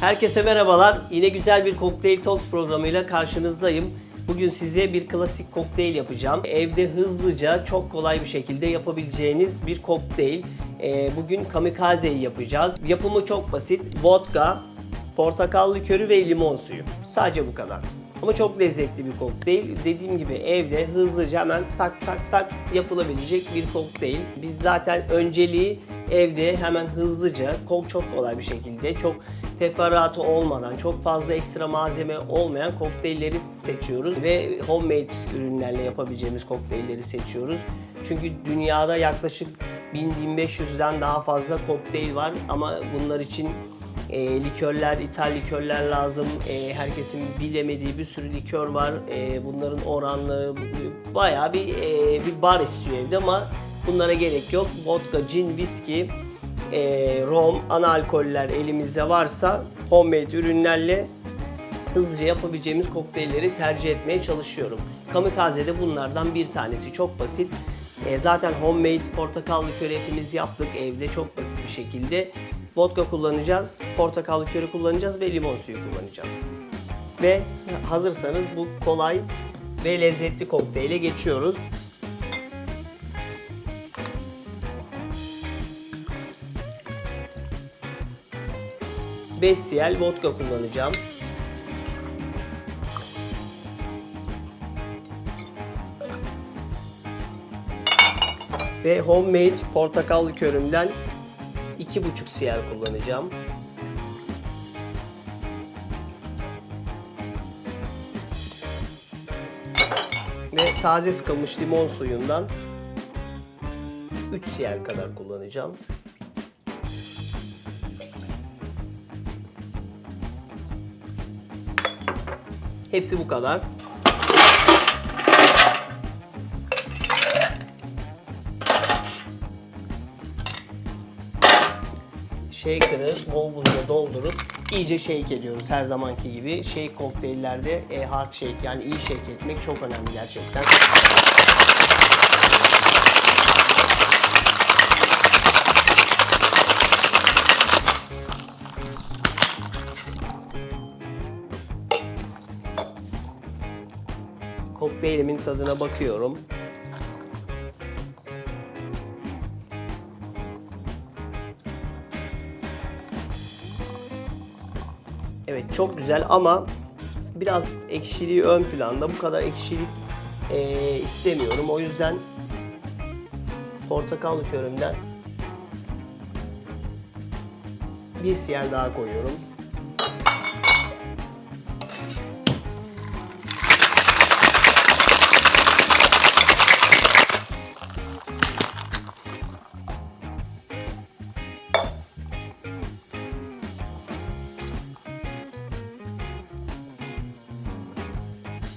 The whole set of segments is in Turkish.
Herkese merhabalar. Yine güzel bir Cocktail Talks programıyla karşınızdayım. Bugün size bir klasik kokteyl yapacağım. Evde hızlıca, çok kolay bir şekilde yapabileceğiniz bir kokteyl. Ee, bugün kamikazeyi yapacağız. Yapımı çok basit. Vodka, portakal likörü ve limon suyu. Sadece bu kadar. Ama çok lezzetli bir kokteyl. Dediğim gibi evde hızlıca hemen tak tak tak yapılabilecek bir kokteyl. Biz zaten önceliği evde hemen hızlıca, çok çok kolay bir şekilde, çok teferruatı olmadan, çok fazla ekstra malzeme olmayan kokteylleri seçiyoruz ve homemade ürünlerle yapabileceğimiz kokteylleri seçiyoruz. Çünkü dünyada yaklaşık 1000-1500'den daha fazla kokteyl var ama bunlar için e, likörler, ithal likörler lazım. E, herkesin bilemediği bir sürü likör var. E, bunların oranları bayağı bir e, bir bar istiyor evde ama bunlara gerek yok. Vodka, gin, viski, e, rom, ana alkoller elimizde varsa homemade ürünlerle hızlıca yapabileceğimiz kokteylleri tercih etmeye çalışıyorum. Kamikaze de bunlardan bir tanesi. Çok basit. E, zaten homemade portakal likörü hepimiz yaptık evde çok basit bir şekilde. Vodka kullanacağız, portakal likörü kullanacağız ve limon suyu kullanacağız. Ve hazırsanız bu kolay ve lezzetli kokteyle geçiyoruz. Beş vodka kullanacağım. Ve homemade portakal likörümden 2,5 cl kullanacağım. Ve taze sıkılmış limon suyundan 3 cl kadar kullanacağım. Hepsi bu kadar. Shaker'ı bol buluna doldurup iyice shake ediyoruz her zamanki gibi. Shake kokteyllerde e, hard shake yani iyi shake etmek çok önemli gerçekten. Kokteylimin tadına bakıyorum. Çok güzel ama biraz ekşiliği ön planda. Bu kadar ekşilik eee, istemiyorum. O yüzden portakal likörümden bir cl daha koyuyorum.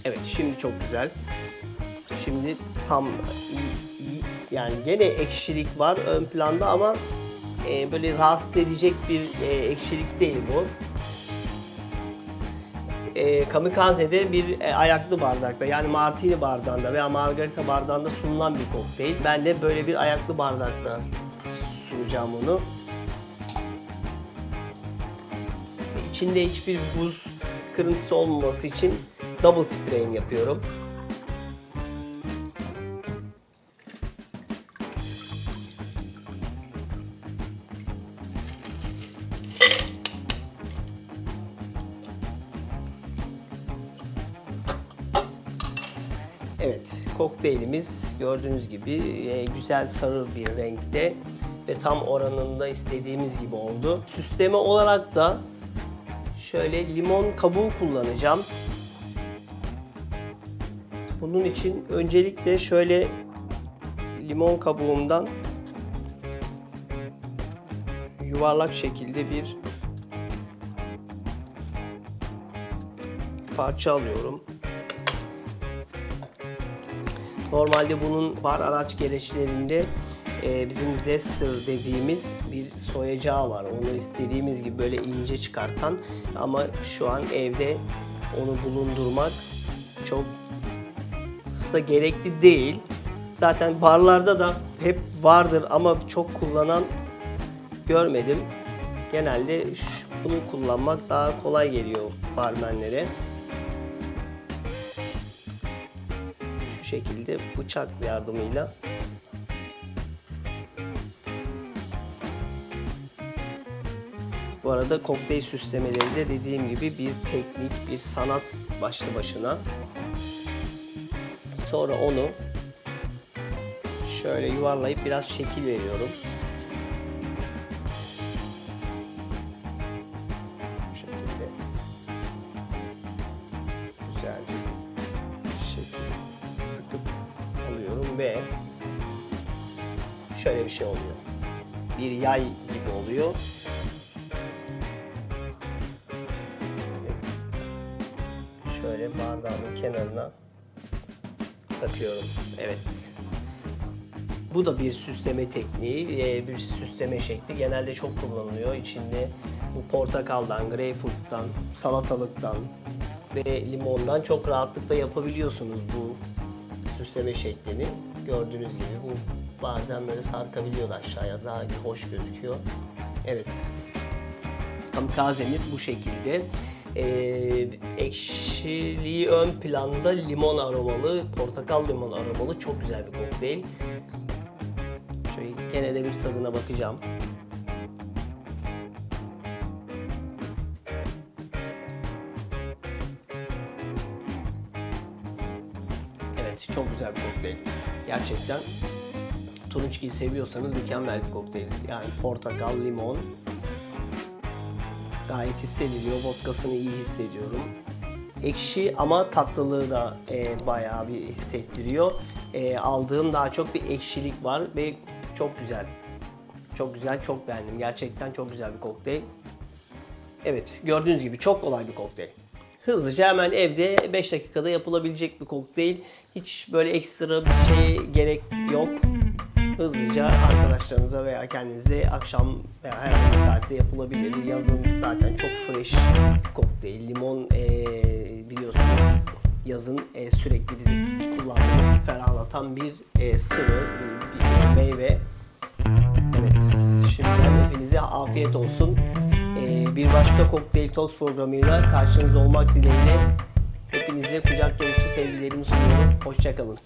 Evet şimdi çok güzel. Şimdi tam yani gene ekşilik var ön planda ama e, böyle rahatsız edecek bir e, ekşilik değil bu. E, kamikaze'de bir e, ayaklı bardakta yani martini bardağında veya margarita bardağında sunulan bir kokteyl. Ben de böyle bir ayaklı bardakta sunacağım onu. İçinde hiçbir buz kırıntısı olmaması için double strain yapıyorum. Evet, kokteylimiz gördüğünüz gibi e, güzel sarı bir renkte ve tam oranında istediğimiz gibi oldu. Süsleme olarak da şöyle limon kabuğu kullanacağım. Bunun için öncelikle şöyle limon kabuğumdan yuvarlak şekilde bir parça alıyorum. Normalde bunun bar araç gereçlerinde e, bizim zester dediğimiz bir soyacağı var. Onu istediğimiz gibi böyle ince çıkartan ama şu an evde onu bulundurmak çok da gerekli değil. Zaten barlarda da hep vardır ama çok kullanan görmedim. Genelde bunu kullanmak daha kolay geliyor barmenlere. Şu şekilde bıçak yardımıyla Bu arada kokteyl süslemeleri de dediğim gibi bir teknik, bir sanat başlı başına. Sonra onu şöyle yuvarlayıp biraz şekil veriyorum. Bu şekilde güzelce şekil sıkıp alıyorum ve şöyle bir şey oluyor. Bir yay gibi oluyor. Şöyle bardağın kenarına takıyorum. Evet. Bu da bir süsleme tekniği, e, bir süsleme şekli. Genelde çok kullanılıyor. İçinde bu portakaldan, greyfurttan, salatalıktan ve limondan çok rahatlıkla yapabiliyorsunuz bu süsleme şeklini. Gördüğünüz gibi bu bazen böyle sarkabiliyor da aşağıya daha hoş gözüküyor. Evet. Kamikazemiz bu şekilde. Ee, ekşiliği ön planda limon aromalı, portakal limon aromalı çok güzel bir kokteyl. Şöyle gene de bir tadına bakacağım. Evet, çok güzel bir kokteyl. Gerçekten Turunçgi'yi seviyorsanız mükemmel bir kokteyl. Yani portakal, limon, gayet hissediliyor. Vodkasını iyi hissediyorum. Ekşi ama tatlılığı da e, bayağı bir hissettiriyor. E, aldığım daha çok bir ekşilik var ve çok güzel. Çok güzel, çok beğendim. Gerçekten çok güzel bir kokteyl. Evet, gördüğünüz gibi çok kolay bir kokteyl. Hızlıca hemen evde 5 dakikada yapılabilecek bir kokteyl. Hiç böyle ekstra bir şey gerek yok. Hızlıca arkadaşlarınıza veya kendinize akşam veya herhangi bir saatte yapılabilir. Yazın zaten çok fresh kokteyl. Limon eee, biliyorsunuz yazın eee, sürekli bizim kullandığımız ferahlatan bir eee, sıvı, bir, meyve. Evet, şimdiden hepinize afiyet olsun. Ee, bir başka Cocktail Talks programıyla karşınızda olmak dileğiyle hepinize kucak dolusu sevgilerimi sunuyorum. Hoşçakalın.